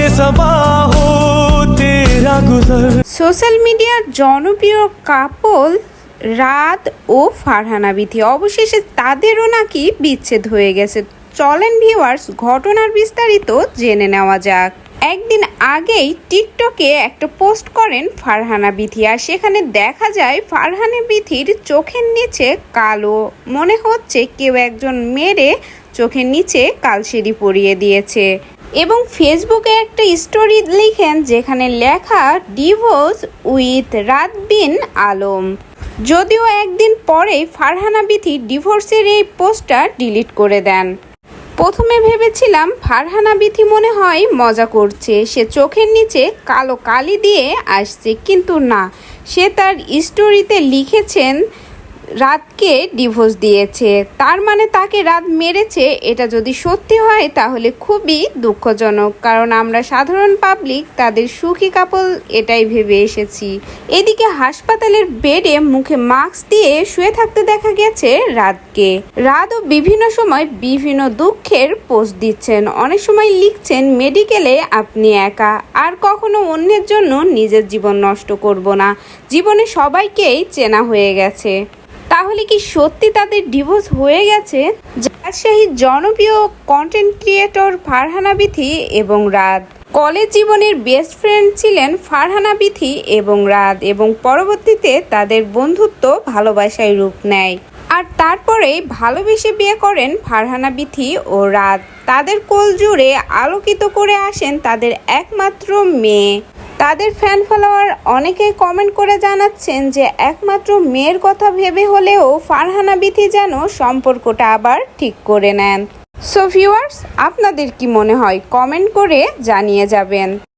बेसबा हो तेरा गुजर সোশ্যাল মিডিয়ার জনপ্রিয় কাপল রাত ও ফারহানা বিথি অবশেষে তাদেরও নাকি বিচ্ছেদ হয়ে গেছে চলেন ভিউয়ার্স ঘটনার বিস্তারিত জেনে নেওয়া যাক একদিন আগেই টিকটকে একটা পোস্ট করেন ফারহানা বিথি আর সেখানে দেখা যায় ফারহানা বিথির চোখের নিচে কালো মনে হচ্ছে কেউ একজন মেরে চোখের নিচে কালসিরি পরিয়ে দিয়েছে এবং ফেসবুকে একটা স্টোরি লিখেন যেখানে লেখা ডিভোর্স উইথ রাত বিন আলম। যদিও একদিন পরেই ফারহানা বিথি ডিভোর্সের এই পোস্টটা ডিলিট করে দেন। প্রথমে ভেবেছিলাম ফারহানা বিথি মনে হয় মজা করছে, সে চোখের নিচে কালো কালি দিয়ে আসছে, কিন্তু না। সে তার স্টোরিতে লিখেছেন রাতকে ডিভোর্স দিয়েছে। তার মানে তাকে রাত মেরেছে। এটা যদি সত্যি হয়, তাহলে খুবই দুঃখজনক। কারণ আমরা সাধারণ পাবলিক তাদের সুখী কাপল এটাই ভেবে এসেছি। এদিকে হাসপাতালের বেডে মুখে মাস্ক দিয়ে শুয়ে থাকতে দেখা গেছে রাতকে। রাতও বিভিন্ন সময় বিভিন্ন দুঃখের পোস্ট দিচ্ছেন। অনেক সময় লিখছেন, মেডিকেলে আপনি একা। আর কখনো অন্যের জন্য নিজের জীবন নষ্ট করব না। জীবনে সবাইকেই চেনা হয়ে গেছে। তাহলে কি সত্যি তাদের ডিভোর্স হয়ে গেছে? রাজশাহীর জনপ্রিয় কন্টেন্ট ক্রিয়েটর ফারহানা বিথি এবং রাত কলেজ জীবনের বেস্ট ফ্রেন্ড ছিলেন ফারহানা বিথি এবং রাত এবং পরবর্তীতে তাদের বন্ধুত্ব ভালোবাসায় রূপ নেয়। আর তারপরে ভালোবেসে বিয়ে করেন ফারহানা বিথি ও রাত তাদের কোল জুড়ে আলোকিত করে আসেন তাদের একমাত্র মেয়ে। তাদের ফ্যান ফলোয়ার অনেকেই কমেন্ট করে জানাচ্ছেন যে একমাত্র মেয়ের কথা ভেবে হলেও ফারহানা বিথি যেন সম্পর্কটা আবার ঠিক করে নেন। সো ভিউয়ার্স আপনাদের কি মনে হয়? কমেন্ট করে জানিয়ে যাবেন।